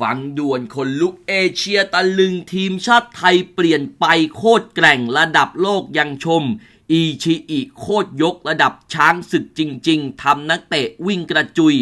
ฟังด่วนคนลุกเอเชียตะลึงทีมชาติไทยเปลี่ยนไปโคตรแกร่งระดับโลกยังชม อีชิอิโคตรยกระดับช้างศึกจริง ๆทำนักเตะวิ่งกระจุย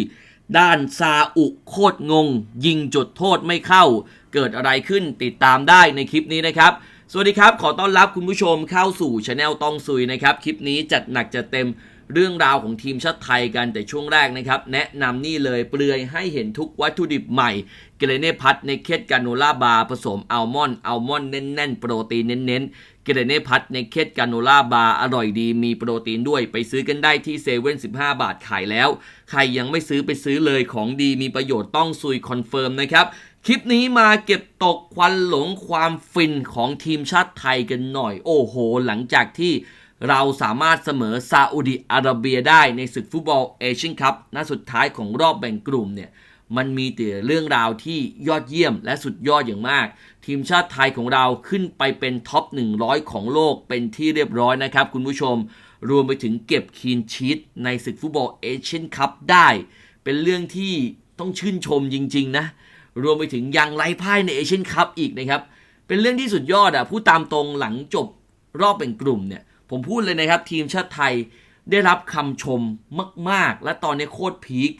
ด้านซาอุโคตรงง ยิงจุดโทษไม่เข้า เกิดอะไรขึ้นติดตามได้ในคลิปนี้นะครับ สวัสดีครับ ขอต้อนรับคุณผู้ชมเข้าสู่ช anel ต้องซุยนะครับ คลิปนี้จัดหนักจัดเต็ม เรื่องราวของทีมชาติไทยกันแต่ช่วงแรกนะครับ แนะนำนี่เลยเปลือยให้เห็นทุกวัตถุดิบใหม่เกรเน่พัทในเคสกาโนล่าบาร์ผสมอัลมอนด์อัลมอนด์แน่นๆ โปรตีนเน้นๆเกรเน่พัทในเคสกาโนล่าบาร์อร่อยดีมีโปรตีนด้วยไปซื้อกันได้ที่เซเว่น15บาทขายแล้ว ใครยังไม่ซื้อไปซื้อเลยของดีมีประโยชน์ต้องซุยคอนเฟิร์มนะครับคลิปนี้มาเก็บตกควันหลงความฟินของทีมชาติไทยกันหน่อย โอ้โห หลังจากที่ เราสามารถเสมอซาอุดิอาระเบียได้ในศึกฟุตบอลเอเชียนคัพนัดสุดท้ายของรอบแบ่งกลุ่มเนี่ยมันมีแต่เรื่องราวที่ยอดเยี่ยมและสุดยอดอย่างมาก ทีมชาติไทยของเราขึ้นไปเป็นท็อป 100 ของโลกเป็นที่เรียบร้อยนะครับคุณผู้ชม รวมไปถึงเก็บคีนชีตในศึกฟุตบอลเอเชียนคัพได้ เป็นเรื่องที่ต้องชื่นชมจริง ๆ นะ รวมไปถึงยังไร้พ่ายในเอเชียนคัพอีกนะครับ เป็นเรื่องที่สุดยอดอะพูดตามตรงหลังจบรอบเป็นกลุ่มเนี่ย ผมพูดเลยนะครับ ทีมชาติไทยได้รับคำชมมาก ๆ และตอนนี้โคตรพีค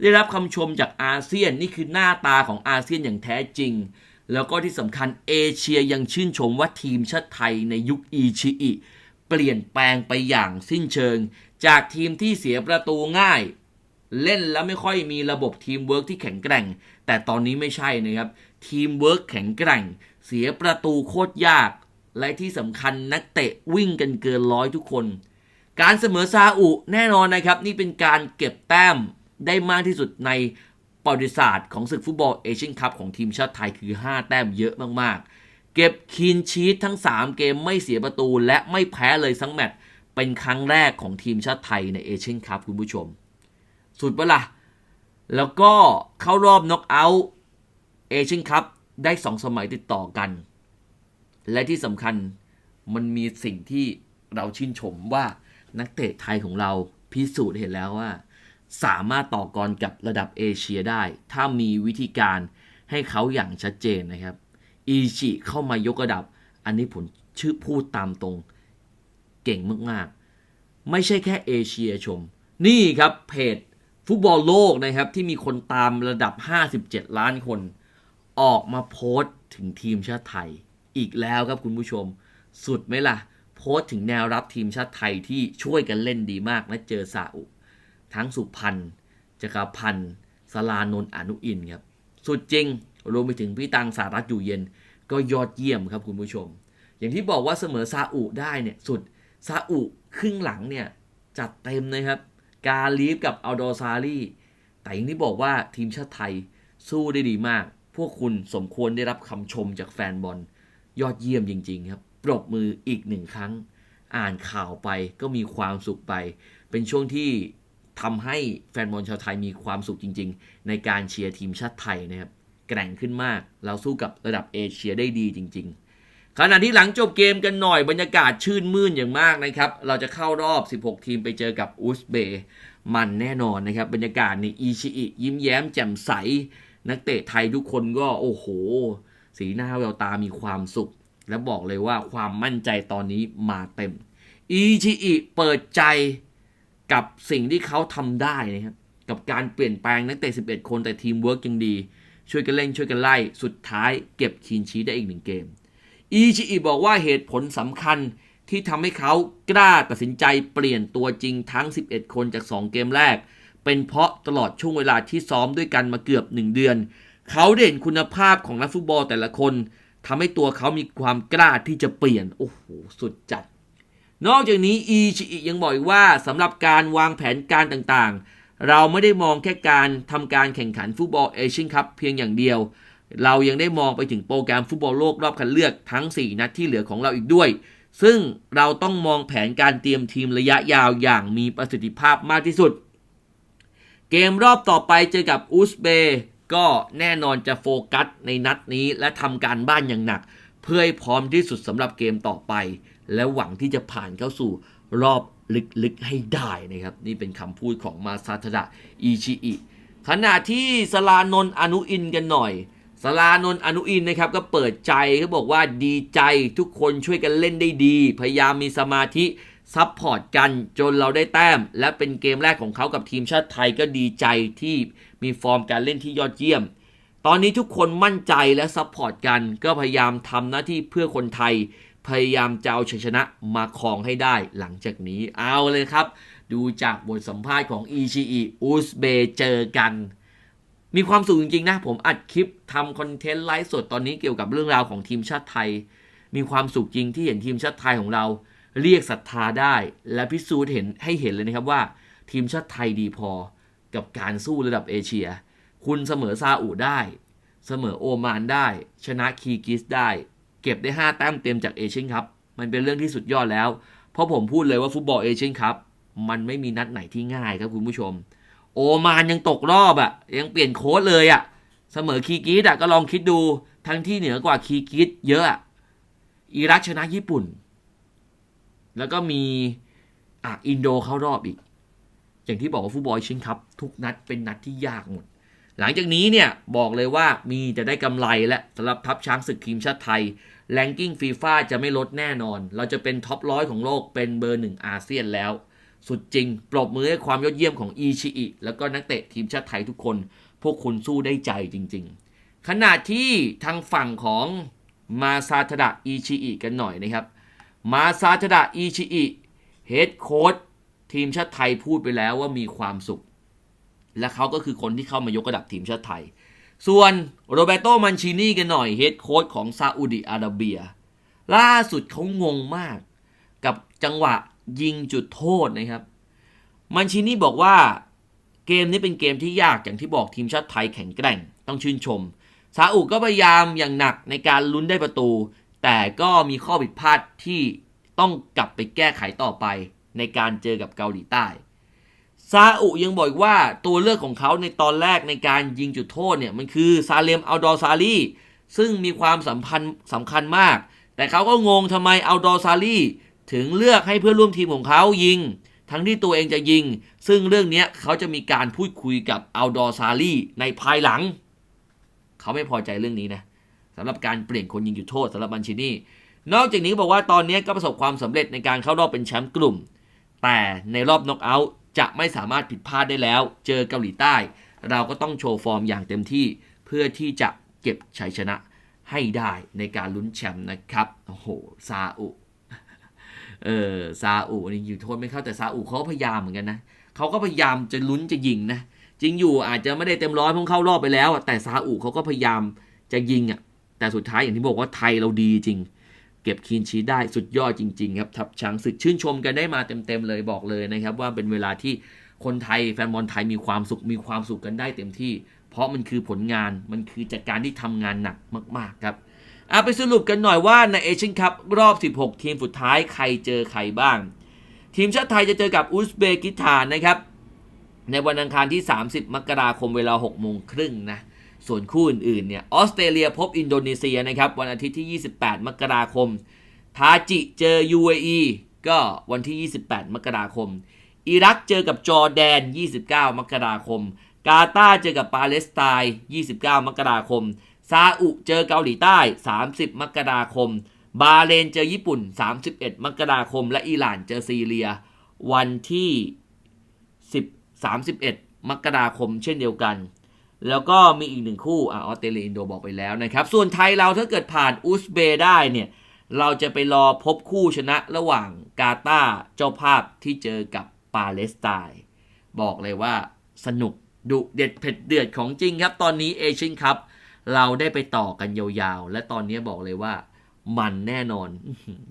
ได้รับคำชมจากอาเซียนนี่คือหน้าตาของอาเซียนอย่างแท้จริง แล้วก็ที่สำคัญเอเชียยังชื่นชมว่าทีมชาติไทยในยุคอีชิอิเปลี่ยนแปลงไปอย่างสิ้นเชิง จากทีมที่เสียประตูง่าย เล่นแล้วไม่ค่อยมีระบบทีมเวิร์กที่แข็งแกร่ง แต่ตอนนี้ไม่ใช่นะครับ ทีมเวิร์กแข็งแกร่ง เสียประตูโคตรยาก และที่สำคัญนักเตะวิ่งกันเกินร้อยทุกคน การเสมอซาอุแน่นอนนะครับ นี่เป็นการเก็บแต้มได้มากที่สุดในประวัติศาสตร์ของศึกฟุตบอลเอเชียนคัพของทีมชาติไทยคือ 5 แต้มเยอะมากๆ เก็บคีนชีตทั้ง 3 เกมไม่เสียประตูและไม่แพ้เลยสังแมตช์เป็นครั้งแรกของทีมชาติไทยในเอเชียนคัพคุณผู้ชม สุดปะละแล้วก็เข้ารอบน็อกเอาท์เอเชียนคัพได้ 2 สมัยติดต่อกัน และที่สำคัญมันมีสิ่งที่เราชื่นชมว่านักเตะไทยของเราพิสูจน์เห็นแล้วว่า สามารถต่อกรกับระดับเอเชียได้ ถ้ามีวิธีการให้เขาอย่างชัดเจนนะครับอีชิเข้ามายกระดับ อันนี้ผมชื่อพูดตามตรง เก่งมากๆ ไม่ใช่แค่เอเชียชม นี่ครับเพจฟุตบอลโลกนะครับ ที่มีคนตามระดับ 57 ล้านคน ออกมาโพสต์ถึงทีมชาติไทย อีกแล้วครับคุณผู้ชม สุดไหมล่ะ โพสถึงแนวรับทีมชาติไทยที่ช่วยกันเล่นดีมากและเจอซาอุ ทั้งสุพันจักรพันธ์สลานนท์อนุอินครับ สุดจริง รวมไปถึงพี่ตังสารัตอยู่เย็น ก็ยอดเยี่ยมครับคุณผู้ชม อย่างที่บอกว่าเสมอซาอุได้เนี่ยสุดซาอุครึ่งหลังเนี่ยจัดเต็มนะครับ กาลีฟกับอัลโดซารีแต่อย่างที่บอกว่าทีมชาติไทยสู้ได้ดีมาก พวกคุณสมควรได้รับคำชมจากแฟนบอล ยอดเยี่ยมจริง ๆ ครับ ปรบมืออีกหนึ่งครั้ง อ่านข่าวไปก็มีความสุขไป เป็นช่วงที่ทำให้แฟนบอลชาวไทยมีความสุขจริง ๆ ในการเชียร์ทีมชาติไทยนะครับ แกร่งขึ้นมาก เราสู้กับระดับเอเชียได้ดีจริง ๆ ขณะที่หลังจบเกมกันหน่อยบรรยากาศชื่นมื่นอย่างมากนะครับ เราจะเข้ารอบ 16 ทีมไปเจอกับอุซเบย์มันแน่นอนนะครับ บรรยากาศในอีชิอิยิ้มแย้มแจ่มใส นักเตะไทยทุกคนก็โอ้โห สีหน้าแววตามีความสุข และบอกเลยว่าความมั่นใจตอนนี้มาเต็ม อีชิอิเปิดใจกับสิ่งที่เขาทำได้นะครับกับการเปลี่ยนแปลงนักเตะ 11 คนแต่ทีมเวิร์กยังดี ช่วยกันเล่นช่วยกันไล่ สุดท้ายเก็บคีนชีได้อีกหนึ่งเกม อีชิอิบอกว่าเหตุผลสำคัญที่ทำให้เขากล้าตัดสินใจเปลี่ยนตัวจริงทั้ง 11 คนจาก 2 เกมแรก เป็นเพราะตลอดช่วงเวลาที่ซ้อมด้วยกันมาเกือบ 1 เดือน เขาเด่นคุณภาพของนักฟุตบอลแต่ละคนทำให้ตัวเขามีความกล้าที่จะเปลี่ยน โอ้โห สุดจัด นอกจากนี้อีชิอิยังบอกอีกว่าสำหรับการวางแผนการต่างๆ เราไม่ได้มองแค่การทำการแข่งขันฟุตบอลเอเชียนคัพเพียงอย่างเดียว เรายังได้มองไปถึงโปรแกรมฟุตบอลโลกรอบคัดเลือกทั้ง 4 นัดที่เหลือของเราอีกด้วย ซึ่งเราต้องมองแผนการเตรียมทีมระยะยาวอย่างมีประสิทธิภาพมากที่สุด เกมรอบต่อไปเจอกับอุซเบย์ ก็แน่นอนจะโฟกัสในนัดนี้และทำการบ้านอย่างหนัก เพื่อให้พร้อมที่สุดสำหรับเกมต่อไป และหวังที่จะผ่านเข้าสู่รอบลึกๆให้ได้นะครับ นี่เป็นคำพูดของมาซาทดะอิชิอิขณะที่สลานน์อนุอินกันหน่อยสลานน์อนุอินนะครับก็เปิดใจเขาบอกว่าดีใจทุกคนช่วยกันเล่นได้ดี พยายามมีสมาธิ ซัพพอร์ตกันจนเราได้แต้ม และเป็นเกมแรกของเขากับทีมชาติไทยก็ดีใจที่มีฟอร์มการเล่นที่ยอดเยี่ยม ตอนนี้ทุกคนมั่นใจและซัพพอร์ตกัน ก็พยายามทำหน้าที่เพื่อคนไทย พยายามจะเอาชัยชนะมาครองให้ได้หลังจากนี้เอาเลยครับ ดูจากบทสัมภาษณ์ของอีชีอีอุสเบเจอกัน มีความสุขจริงๆนะ ผมอัดคลิปทำคอนเทนต์ไลฟ์สดตอนนี้เกี่ยวกับเรื่องราวของทีมชาติไทย มีความสุขจริงที่เห็นทีมชาติไทยของเรา เรียกศรัทธาได้และพิสูจน์เห็นให้เห็นเลยนะครับว่า ทีมชาติไทยดีพอกับการสู้ระดับเอเชีย คุณเสมอซาอุได้ เสมอโอมานได้ ชนะคีกิสได้ เก็บได้ 5 แต้มเต็มจากเอเชียนคัพมันเป็นเรื่องที่สุดยอดแล้ว เพราะผมพูดเลยว่าฟุตบอลเอเชียนคัพมันไม่มีนัดไหนที่ง่ายครับคุณผู้ชม โอมานยังตกรอบอะ่ะ ยังเปลี่ยนโค้ดเลยอะ่ะ เสมอคีกิสอะก็ลองคิดดูทั้งที่เหนือกว่าคีกิสเยอะอิรักชนะญี่ปุ่น แล้วก็มีอะอินโดเข้ารอบอีก อย่างที่บอกว่าฟุตบอลชียนคัพทุกนัดเป็นนัดที่ยากหมด หลังจากนี้เนี่ยบอกเลยว่ามีจะได้กำไรและสำหรับทัพช้างศึกทีมชาติไทยแรงกิ้งฟีฟ่าจะไม่ลดแน่นอน เราจะเป็นท็อปร้อยของโลกเป็นเบอร์หนึ่งอาเซียนแล้ว สุดจริง ปรบมือให้ความยอดเยี่ยมของอีชิอิแล้วก็นักเตะทีมชาติไทยทุกคน พวกคุณสู้ได้ใจจริง ๆ ขณะที่ทางฝั่งของมาซาทดะอีชิอิกันหน่อยนะครับ มาซาทดะอีชิอิเฮดโค้ชทีมชาติไทยพูดไปแล้วว่ามีความสุข และเขาก็คือคนที่เข้ามายกระดับทีมชาติไทย ส่วนโรเบโตมันชินีกันหน่อยเฮดโค้ชของซาอุดิอาระเบีย ล่าสุดเขางงมาก กับจังหวะยิงจุดโทษนะครับ มันชินีบอกว่าเกมนี้เป็นเกมที่ยากอย่างที่บอกทีมชาติไทยแข็งแกร่ง ต้องชื่นชมซาอุก็พยายามอย่างหนักในการลุ้นได้ประตู แต่ก็มีข้อผิดพลาดที่ต้องกลับไปแก้ไขต่อไปในการเจอกับเกาหลีใต้ ซาอุยังบอกว่าตัวเลือกของเขาในตอนแรกในการยิงจุดโทษเนี่ยมันคือซาเลมอัลดอซาลีซึ่งมีความสัมพันธ์สำคัญมาก แต่เขาก็งงทำไมอัลดอซาลีถึงเลือกให้เพื่อนร่วมทีมของเขายิง ทั้งที่ตัวเองจะยิง ซึ่งเรื่องนี้เขาจะมีการพูดคุยกับอัลดอซาลีในภายหลัง เขาไม่พอใจเรื่องนี้นะ สำหรับการเปลี่ยนคนยิงจุดโทษสำหรับบัญชินี่นอกจากนี้บอกว่าตอนนี้ก็ประสบความสำเร็จในการเข้ารอบเป็นแชมป์กลุ่ม แต่ในรอบน็อกเอาท์จะไม่สามารถผิดพลาดได้แล้ว เจอเกาหลีใต้ เราก็ต้องโชว์ฟอร์มอย่างเต็มที่ เพื่อที่จะเก็บชัยชนะให้ได้ในการลุ้นแชมป์นะครับโอ้โหซาอุเออซาอุนี่อยู่โทษไม่เข้าแต่ซาอุเขาก็พยายามเหมือนกันนะเขาก็พยายามจะลุ้นจะยิงนะจริงอยู่อาจจะไม่ได้เต็มร้อยเพราะเข้ารอบไปแล้ว แต่ซาอุเขาก็พยายามจะยิงอะ แต่สุดท้ายอย่างที่บอกว่าไทยเราดีจริง เก็บคีนชีได้สุดยอดจริงๆครับทับช้างศึกชื่นชมกันได้มาเต็มๆเลยบอกเลยนะครับว่าเป็นเวลาที่คนไทยแฟนบอลไทยมีความสุขมีความสุขกันได้เต็มที่ เพราะมันคือผลงานมันคือจากการที่ทำงานหนักมากๆครับเอาไปสรุปกันหน่อยว่าในเอเชียนคัพรอบ 16 ทีมสุดท้ายใครเจอใครบ้าง ทีมชาติไทยจะเจอกับอุซเบกิสถานนะครับ ในวันอังคารที่ 30 มกราคมเวลา 6 โมงครึ่งนะ ส่วนคู่อื่นๆเนี่ยออสเตรเลียพบอินโดนีเซียนะครับวันอาทิตย์ที่ 28 มกราคม ทาจิเจอ UAE ก็วันที่ 28 มกราคม อิรักเจอกับจอร์แดน 29 มกราคม กาตาร์เจอกับปาเลสไตน์ 29 มกราคม ซาอุเจอเกาหลีใต้ 30 มกราคม บาเรนเจอญี่ปุ่น 31 มกราคม และอิหร่านเจอซีเรีย วันที่ 10 31 มกราคมเช่นเดียวกัน แล้วก็มีอีกหนึ่งคู่ออสเตรเลียอินโดบอกไปแล้วนะครับ ส่วนไทยเราถ้าเกิดผ่านอุซเบย์ได้เนี่ย เราจะไปรอพบคู่ชนะระหว่างกาตาร์เจ้าภาพที่เจอกับปาเลสไตน์บอกเลยว่าสนุกดุเด็ดเผ็ดเดือดของจริงครับ ตอนนี้เอเชียนคัพเราได้ไปต่อกันยาวๆ และตอนนี้บอกเลยว่ามันแน่นอน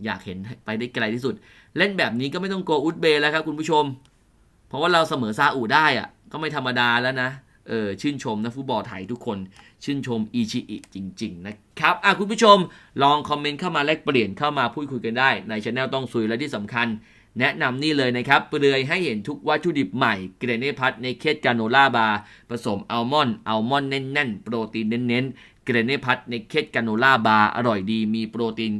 อยากเห็นไปได้ไกลที่สุด เล่นแบบนี้ก็ไม่ต้องกลัวอุซเบย์แล้วครับคุณผู้ชม เพราะว่าเราเสมอซาอุได้อะก็ไม่ธรรมดาแล้วนะ เออชื่นชมนะฟุตบอลไทยทุกคน ชื่นชมอีชิอิจริง ๆ นะครับอะคุณผู้ชมลองคอมเมนต์เข้ามาแลกเปลี่ยนเข้ามาพูดคุยกันได้ ในช anel ต้องซุยและที่สำคัญ แนะนำนี่เลยนะครับ เปลือยให้เห็นทุกวัตถุดิบใหม่เกรเนพัทในเคสกาโนล่าบาร์ผสมอัลมอนด์อัลมอนด์แน่นๆ โปรตีนเน้นๆเกรเนพัทในเคสกาโนล่าบาร์อร่อยดีมีโปรตีน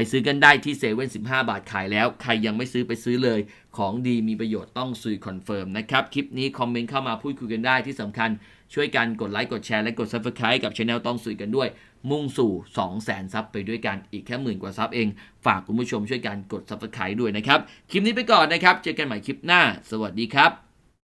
ไปซื้อกันได้ที่เซเว่น15บาทขายแล้ว ใครยังไม่ซื้อไปซื้อเลย ของดีมีประโยชน์ต้องซุยคอนเฟิร์มนะครับ คลิปนี้คอมเมนต์เข้ามาพูดคุยกันได้ที่สำคัญช่วยกันกดไลค์กดแชร์และกด Subscribe กับช anel ต้องซุยกันด้วย มุ่งสู่ 200,000ซับไปด้วยกันอีกแค่หมื่นกว่าซับเอง ฝากคุณผู้ชมช่วยกันกด Subscribe ด้วยนะครับ คลิปนี้ไปก่อนนะครับ เจอกันใหม่คลิปหน้า สวัสดีครับ